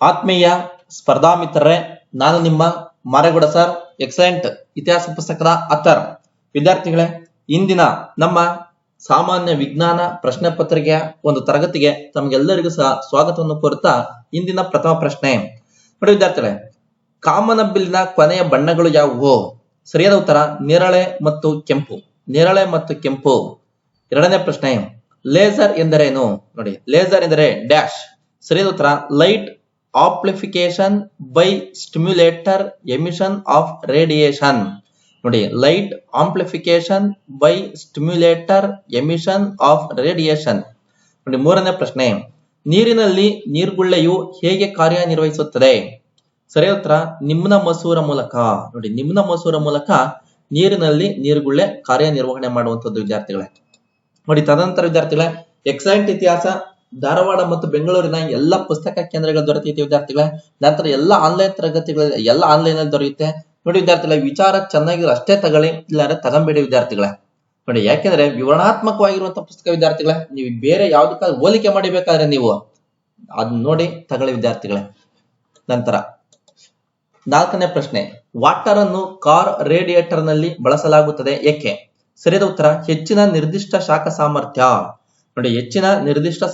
ಆತ್ಮೀಯ ಸ್ಪರ್ಧಾ ಮಿತ್ರರೇ ನಾನು ನಿಮ್ಮ ಮಾರೇಗೌಡ ಸರ್, ಎಕ್ಸಲೆಂಟ್ ಇತಿಹಾಸ ಪುಸ್ತಕದ ಅಥರ್ ವಿದ್ಯಾರ್ಥಿಗಳೇ, ಇಂದಿನ ನಮ್ಮ ಸಾಮಾನ್ಯ ವಿಜ್ಞಾನ ಪ್ರಶ್ನೆ ಪತ್ರಿಕೆಯ ಒಂದು ತರಗತಿಗೆ ತಮಗೆಲ್ಲರಿಗೂ ಸಹ ಸ್ವಾಗತವನ್ನು ಕೋರುತ್ತಾ ಇಂದಿನ ಪ್ರಥಮ ಪ್ರಶ್ನೆ. ನೋಡಿ ವಿದ್ಯಾರ್ಥಿಗಳೇ ಕಾಮನಬಿಲ್ಲಿನ ಕೊನೆಯ ಬಣ್ಣಗಳು ಯಾವುವು? ಸರಿಯಾದ ಉತ್ತರ, ನೇರಳೆ ಮತ್ತು ಕೆಂಪು. ನೇರಳೆ ಮತ್ತು ಕೆಂಪು. ಎರಡನೇ ಪ್ರಶ್ನೆ, ಲೇಸರ್ ಎಂದರೇನು? ನೋಡಿ, ಲೇಸರ್ ಎಂದರೆ ಡ್ಯಾಶ್. ಸರಿಯಾದ ಉತ್ತರ, light amplification by stimulator emission of radiation ನೋಡಿ light amplification by stimulator emission of radiation ನೋಡಿ, ಮೂರನೇ ಪ್ರಶ್ನೆ. ನೀರಿನಲ್ಲಿ ನೀರ್ಗುಳ್ಳೆಯು ಹೇಗೆ ಕಾರ್ಯನಿರ್ವಹಿಸುತ್ತದೆ? ಸರಿ ಉತ್ತರ, ನಿಮ್ನ ಮಸೂರ ಮೂಲಕ. ನೋಡಿ, ನಿಮ್ನ ಮಸೂರ ಮೂಲಕ ನೀರಿನಲ್ಲಿ ನೀರ್ಗುಳ್ಳೆ ಕಾರ್ಯನಿರ್ವಹಣೆ ಮಾಡುವಂತದ್ದು ವಿದ್ಯಾರ್ಥಿಗಳೇ. ನೋಡಿ, ತದನಂತರ ವಿದ್ಯಾರ್ಥಿಗಳೇ ಎಕ್ಸಲೆಂಟ್ ಇತಿಹಾಸ ಧಾರವಾಡ ಮತ್ತು ಬೆಂಗಳೂರಿನ ಎಲ್ಲ ಪುಸ್ತಕ ಕೇಂದ್ರಗಳು ದೊರೆತೈತೆ, ವಿದ್ಯಾರ್ಥಿಗಳೇ. ನಂತರ ಎಲ್ಲ ಆನ್ಲೈನ್ ತರಗತಿಗಳಲ್ಲಿ, ಎಲ್ಲ ಆನ್ಲೈನ್ ಅಲ್ಲಿ ದೊರೆಯುತ್ತೆ. ನೋಡಿ ವಿದ್ಯಾರ್ಥಿಗಳೇ, ವಿಚಾರ ಚೆನ್ನಾಗಿರೋ ಅಷ್ಟೇ ತಗೊಳ್ಳಿ, ಇಲ್ಲಾಂದ್ರೆ ತಗೊಂಬೇಡಿ ವಿದ್ಯಾರ್ಥಿಗಳೇ. ನೋಡಿ, ಯಾಕೆಂದ್ರೆ ವಿವರಣಾತ್ಮಕವಾಗಿರುವಂತಹ ಪುಸ್ತಕ ವಿದ್ಯಾರ್ಥಿಗಳೇ, ನೀವು ಬೇರೆ ಯಾವ್ದಕ್ಕಾದ್ರೂ ಹೋಲಿಕೆ ಮಾಡಿಬೇಕಾದ್ರೆ ನೀವು ಅದನ್ನ ನೋಡಿ ತಗೊಳ್ಳಿ ವಿದ್ಯಾರ್ಥಿಗಳೇ. ನಂತರ ನಾಲ್ಕನೇ ಪ್ರಶ್ನೆ, ವಾಟರ್ ಅನ್ನು ಕಾರ್ ರೇಡಿಯೇಟರ್ನಲ್ಲಿ ಬಳಸಲಾಗುತ್ತದೆ ಏಕೆ? ಸರಿಯಾದ ಉತ್ತರ, ಹೆಚ್ಚಿನ ನಿರ್ದಿಷ್ಟ ಶಾಖ ಸಾಮರ್ಥ್ಯ. ನೋಡಿ, ಹೆಚ್ಚಿನ ನಿರ್ದಿಷ್ಟ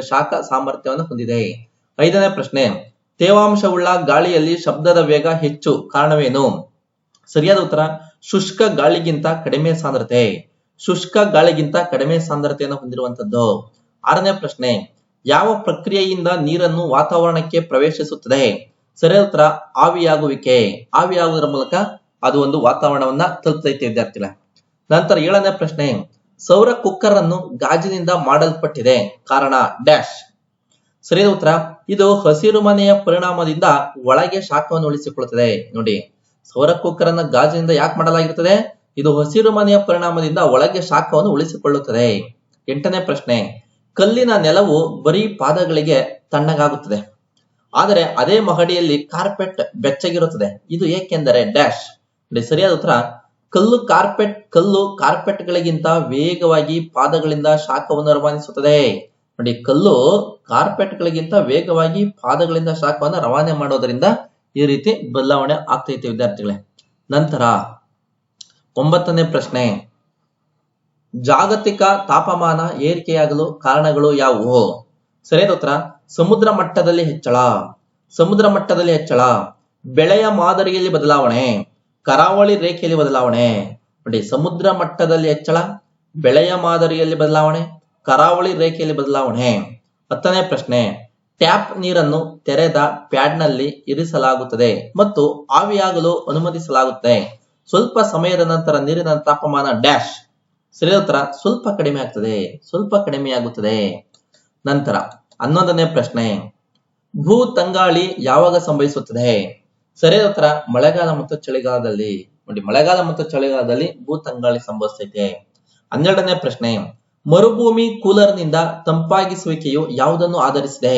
ಶಾಖ ಸಾಮರ್ಥ್ಯವನ್ನು ಹೊಂದಿದೆ. ಐದನೇ ಪ್ರಶ್ನೆ, ತೇವಾಂಶವುಳ್ಳ ಗಾಳಿಯಲ್ಲಿ ಶಬ್ದದ ವೇಗ ಹೆಚ್ಚು ಕಾರಣವೇನು? ಸರಿಯಾದ ಉತ್ತರ, ಶುಷ್ಕ ಗಾಳಿಗಿಂತ ಕಡಿಮೆ ಸಾಂದ್ರತೆ. ಶುಷ್ಕ ಗಾಳಿಗಿಂತ ಕಡಿಮೆ ಸಾಂದ್ರತೆಯನ್ನು ಹೊಂದಿರುವಂತದ್ದು ಆರನೇ ಪ್ರಶ್ನೆ, ಯಾವ ಪ್ರಕ್ರಿಯೆಯಿಂದ ನೀರನ್ನು ವಾತಾವರಣಕ್ಕೆ ಪ್ರವೇಶಿಸುತ್ತದೆ? ಸರಿಯಾದ ಉತ್ತರ, ಆವಿಯಾಗುವಿಕೆ. ಆವಿಯಾಗುವುದರ ಮೂಲಕ ಅದು ಒಂದು ವಾತಾವರಣವನ್ನ ತಲುಪ್ತೈತೆ, ವಿದ್ಯಾರ್ಥಿಗಳ. ನಂತರ ಏಳನೇ ಪ್ರಶ್ನೆ ಸೌರ ಕುಕ್ಕರ್ ಅನ್ನು ಗಾಜಿನಿಂದ ಮಾಡಲ್ಪಟ್ಟಿದೆ. ಕಾರಣ ಡ್ಯಾಶ್. ಸರಿಯಾದ ಉತ್ತರ, ಇದು ಹಸಿರು ಮನೆಯ ಪರಿಣಾಮದಿಂದ ಒಳಗೆ ಶಾಖವನ್ನು ಉಳಿಸಿಕೊಳ್ಳುತ್ತದೆ. ನೋಡಿ, ಸೌರ ಕುಕ್ಕರ್ ಅನ್ನ ಗಾಜಿನಿಂದ ಯಾಕೆ ಮಾಡಲಾಗಿರುತ್ತದೆ? ಇದು ಹಸಿರು ಮನೆಯ ಪರಿಣಾಮದಿಂದ ಒಳಗೆ ಶಾಖವನ್ನು ಉಳಿಸಿಕೊಳ್ಳುತ್ತದೆ. ಎಂಟನೇ ಪ್ರಶ್ನೆ, ಕಲ್ಲಿನ ನೆಲವು ಬರೀ ಪಾದಗಳಿಗೆ ತಣ್ಣಗಾಗುತ್ತದೆ. ಆದರೆ ಅದೇ ಮಹಡಿಯಲ್ಲಿ ಕಾರ್ಪೆಟ್ ಬೆಚ್ಚಗಿರುತ್ತದೆ. ಇದು ಏಕೆಂದರೆ ಡ್ಯಾಶ್. ಸರಿಯಾದ ಉತ್ತರ ಕಲ್ಲು ಕಾರ್ಪೆಟ್ ಕಲ್ಲು ಕಾರ್ಪೆಟ್ ಗಳಿಗಿಂತ ವೇಗವಾಗಿ ಪಾದಗಳಿಂದ ಶಾಖವನ್ನು ರವಾನಿಸುತ್ತದೆ. ನೋಡಿ, ಕಲ್ಲು ಕಾರ್ಪೆಟ್ ಗಳಿಗಿಂತ ವೇಗವಾಗಿ ಪಾದಗಳಿಂದ ಶಾಖವನ್ನು ರವಾನೆ ಮಾಡೋದ್ರಿಂದ ಈ ರೀತಿ ಬದಲಾವಣೆ ಆಗ್ತೈತೆ, ವಿದ್ಯಾರ್ಥಿಗಳೇ. ನಂತರ ಒಂಬತ್ತನೇ ಪ್ರಶ್ನೆ. ಜಾಗತಿಕ ತಾಪಮಾನ ಏರಿಕೆಯಾಗಲು ಕಾರಣಗಳು ಯಾವುವು? ಸರಿಯಾದ ಉತ್ತರ, ಸಮುದ್ರ ಮಟ್ಟದಲ್ಲಿ ಹೆಚ್ಚಳ. ಸಮುದ್ರ ಮಟ್ಟದಲ್ಲಿ ಹೆಚ್ಚಳ. ಬೆಳೆಯ ಮಾದರಿಯಲ್ಲಿ ಬದಲಾವಣೆ. ಕರಾವಳಿ ರೇಖೆಯಲ್ಲಿ ಬದಲಾವಣೆ. ನೋಡಿ, ಸಮುದ್ರ ಮಟ್ಟದಲ್ಲಿ ಹೆಚ್ಚಳ, ಬೆಳೆಯ ಮಾದರಿಯಲ್ಲಿ ಬದಲಾವಣೆ, ಕರಾವಳಿ ರೇಖೆಯಲ್ಲಿ ಬದಲಾವಣೆ. ಹತ್ತನೇ ಪ್ರಶ್ನೆ, ಟ್ಯಾಪ್ ನೀರನ್ನು ತೆರೆದ ಪ್ಯಾಡ್ನಲ್ಲಿ ಇರಿಸಲಾಗುತ್ತದೆ ಮತ್ತು ಆವಿಯಾಗಲು ಅನುಮತಿಸಲಾಗುತ್ತದೆ ಸ್ವಲ್ಪ ಸಮಯದ ನಂತರ ನೀರಿನ ತಾಪಮಾನ ಡ್ಯಾಶ್. ಸರಿಯಾದ ಸ್ವಲ್ಪ ಕಡಿಮೆ ಆಗ್ತದೆ, ಸ್ವಲ್ಪ ಕಡಿಮೆಯಾಗುತ್ತದೆ. ನಂತರ ಹನ್ನೊಂದನೇ ಪ್ರಶ್ನೆ ಭೂ ತಂಗಾಳಿ ಯಾವಾಗ ಸಂಭವಿಸುತ್ತದೆ? ಸರಿಯಾದ ಉತ್ತರ ಮಳೆಗಾಲ ಮತ್ತು ಚಳಿಗಾಲದಲ್ಲಿ, ನೋಡಿ ಮಳೆಗಾಲ ಮತ್ತು ಚಳಿಗಾಲದಲ್ಲಿ ಭೂತಂಗಾಳಿ ಸಂಭವಿಸ್ತೈತೆ. ಹನ್ನೆರಡನೇ ಪ್ರಶ್ನೆ, ಮರುಭೂಮಿ ಕೂಲರ್ನಿಂದ ತಂಪಾಗಿಸುವಿಕೆಯು ಯಾವುದನ್ನು ಆಧರಿಸಿದೆ?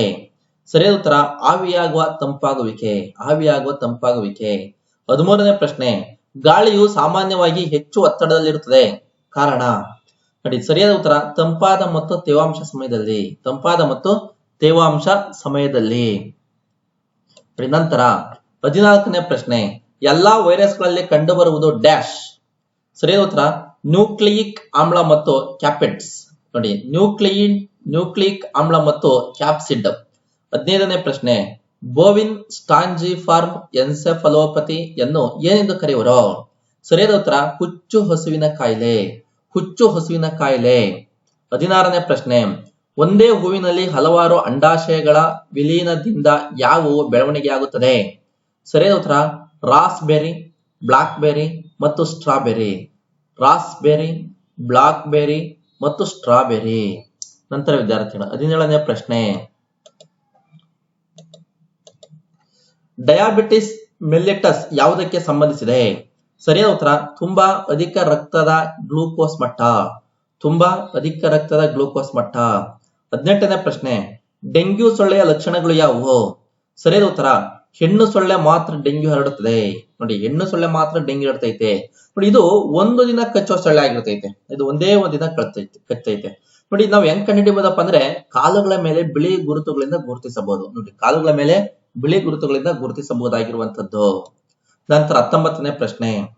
ಸರಿಯಾದ ಉತ್ತರ, ಆವಿಯಾಗುವ ತಂಪಾಗುವಿಕೆ ಆವಿಯಾಗುವ ತಂಪಾಗುವಿಕೆ. ಹದಿಮೂರನೇ ಪ್ರಶ್ನೆ, ಗಾಳಿಯು ಸಾಮಾನ್ಯವಾಗಿ ಹೆಚ್ಚು ಒತ್ತಡದಲ್ಲಿರುತ್ತದೆ. ಕಾರಣ, ನೋಡಿ ಸರಿಯಾದ ಉತ್ತರ, ತಂಪಾದ ಮತ್ತು ತೇವಾಂಶ ಸಮಯದಲ್ಲಿ, ತಂಪಾದ ಮತ್ತು ತೇವಾಂಶ ಸಮಯದಲ್ಲಿ. ನಂತರ ಹದಿನಾಲ್ಕನೇ ಪ್ರಶ್ನೆ, ಎಲ್ಲಾ ವೈರಸ್ಗಳಲ್ಲಿ ಕಂಡುಬರುವುದು ಡ್ಯಾಶ್. ಸರಿಯಾದ ಉತ್ತರ? ನ್ಯೂಕ್ಲಿಯಿಕ್ ಆಮ್ಲ ಮತ್ತು ಕ್ಯಾಪಿಡ್ಸ್ ನೋಡಿ, ನ್ಯೂಕ್ಲಿಯಿನ್, ನ್ಯೂಕ್ಲಿಯಿಕ್ ಆಮ್ಲ ಮತ್ತು ಕ್ಯಾಪ್ಸಿಡ್. ಹದಿನೈದನೇ ಪ್ರಶ್ನೆ, ಬೋವಿನ್ ಸ್ಟಾಂಜಿ ಫಾರ್ಮ್ ಎನ್ಸೆಫಲೋಪತಿ ಯನ್ನು ಏನೆಂದು ಕರೆಯುವರು? ಸರಿಯಾದ ಉತ್ತರ, ಹುಚ್ಚು ಹಸುವಿನ ಕಾಯಿಲೆ. ಹುಚ್ಚು ಹಸುವಿನ ಕಾಯಿಲೆ. ಹದಿನಾರನೇ ಪ್ರಶ್ನೆ, ಒಂದೇ ಹೂವಿನಲ್ಲಿ ಹಲವಾರು ಅಂಡಾಶಯಗಳ ವಿಲೀನದಿಂದ ಯಾವುವು ಬೆಳವಣಿಗೆಯಾಗುತ್ತದೆ? ಸರಿಯಾದ ಉತ್ತರ ರಾಸ್ಬೆರಿ ಬ್ಲಾಕ್ಬೆರಿ ಮತ್ತು ಸ್ಟ್ರಾಬೆರಿ ರಾಸ್ಬೆರಿ ಬ್ಲಾಕ್ಬೆರಿ ಮತ್ತು ಸ್ಟ್ರಾಬೆರಿ ನಂತರ ವಿದ್ಯಾರ್ಥಿಗಳು ಹದಿನೇಳನೇ ಪ್ರಶ್ನೆ. ಡಯಾಬಿಟಿಸ್ ಮೆಲ್ಲಿಟಸ್ ಯಾವುದಕ್ಕೆ ಸಂಬಂಧಿಸಿದೆ? ಸರಿಯಾದ ಉತ್ತರ, ತುಂಬಾ ಅಧಿಕ ರಕ್ತದ ಗ್ಲೂಕೋಸ್ ಮಟ್ಟ. ತುಂಬಾ ಅಧಿಕ ರಕ್ತದ ಗ್ಲೂಕೋಸ್ ಮಟ್ಟ. ಹದಿನೆಂಟನೇ ಪ್ರಶ್ನೆ, ಡೆಂಗ್ಯೂ ಸೊಳ್ಳೆಯ ಲಕ್ಷಣಗಳು ಯಾವುವು? ಸರಿಯಾದ ಉತ್ತರ ಹೆಣ್ಣು ಸೊಳ್ಳೆ ಮಾತ್ರ ಡೆಂಗ್ಯೂ ಹರಡುತ್ತದೆ. ನೋಡಿ, ಹೆಣ್ಣು ಸೊಳ್ಳೆ ಮಾತ್ರ ಡೆಂಗ್ಯೂ ಹರಡ್ತೈತೆ. ನೋಡಿ, ಇದು ಒಂದು ದಿನ ಕಚ್ಚೋ ಸೊಳ್ಳೆ ಆಗಿರ್ತೈತೆ. ಇದು ಒಂದೇ ಒಂದು ದಿನ ಕಳ್ತೈತೆ ಕಚ್ಚೈತೆ. ನೋಡಿ, ನಾವು ಹೆಂಗ್ ಕಂಡುಹಿಡಿಬಹುದಪ್ಪ ಅಂದ್ರೆ ಕಾಲುಗಳ ಮೇಲೆ ಬಿಳಿ ಗುರುತುಗಳಿಂದ ಗುರುತಿಸಬಹುದು. ನೋಡಿ, ಕಾಲುಗಳ ಮೇಲೆ ಬಿಳಿ ಗುರುತುಗಳಿಂದ ಗುರುತಿಸಬಹುದಾಗಿರುವಂತದ್ದು ನಂತರ ಹತ್ತೊಂಬತ್ತನೇ ಪ್ರಶ್ನೆ.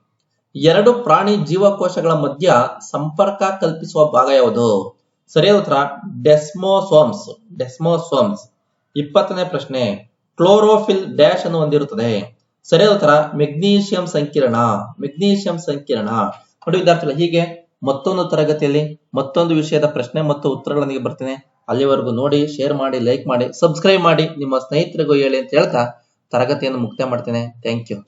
ಎರಡು ಪ್ರಾಣಿ ಜೀವಕೋಶಗಳ ಮಧ್ಯ ಸಂಪರ್ಕ ಕಲ್ಪಿಸುವ ಭಾಗ ಯಾವುದು? ಸರಿಯಾದ ಉತ್ತರ ಡೆಸ್ಮೋಸೋಮ್ಸ್ ಡೆಸ್ಮೋಸೋಮ್ಸ್ ಇಪ್ಪತ್ತನೇ ಪ್ರಶ್ನೆ. ಕ್ಲೋರೋಫಿಲ್ ಡ್ಯಾಶ್ ಅನ್ನು ಹೊಂದಿರುತ್ತದೆ ಸರಿಯಾದ ಉತ್ತರ ಮೆಗ್ನೀಷಿಯಂ ಸಂಕೀರ್ಣ ಮೆಗ್ನೀಷಿಯಂ ಸಂಕೀರ್ಣ. ನೋಡಿ ವಿದ್ಯಾರ್ಥಿಗಳು, ಹೀಗೆ ಮತ್ತೊಂದು ತರಗತಿಯಲ್ಲಿ ಮತ್ತೊಂದು ವಿಷಯದ ಪ್ರಶ್ನೆ ಮತ್ತು ಉತ್ತರಗಳೊಂದಿಗೆ ಬರ್ತೇನೆ. ಅಲ್ಲಿವರೆಗೂ ನೋಡಿ ಶೇರ್ ಮಾಡಿ ಲೈಕ್ ಮಾಡಿ ಸಬ್ಸ್ಕ್ರೈಬ್ ಮಾಡಿ. ನಿಮ್ಮ ಸ್ನೇಹಿತರಿಗೂ ಹೇಳಿ ಅಂತ ಹೇಳ್ತಾ ತರಗತಿಯನ್ನು ಮುಕ್ತಾಯ ಮಾಡ್ತೇನೆ. Thank you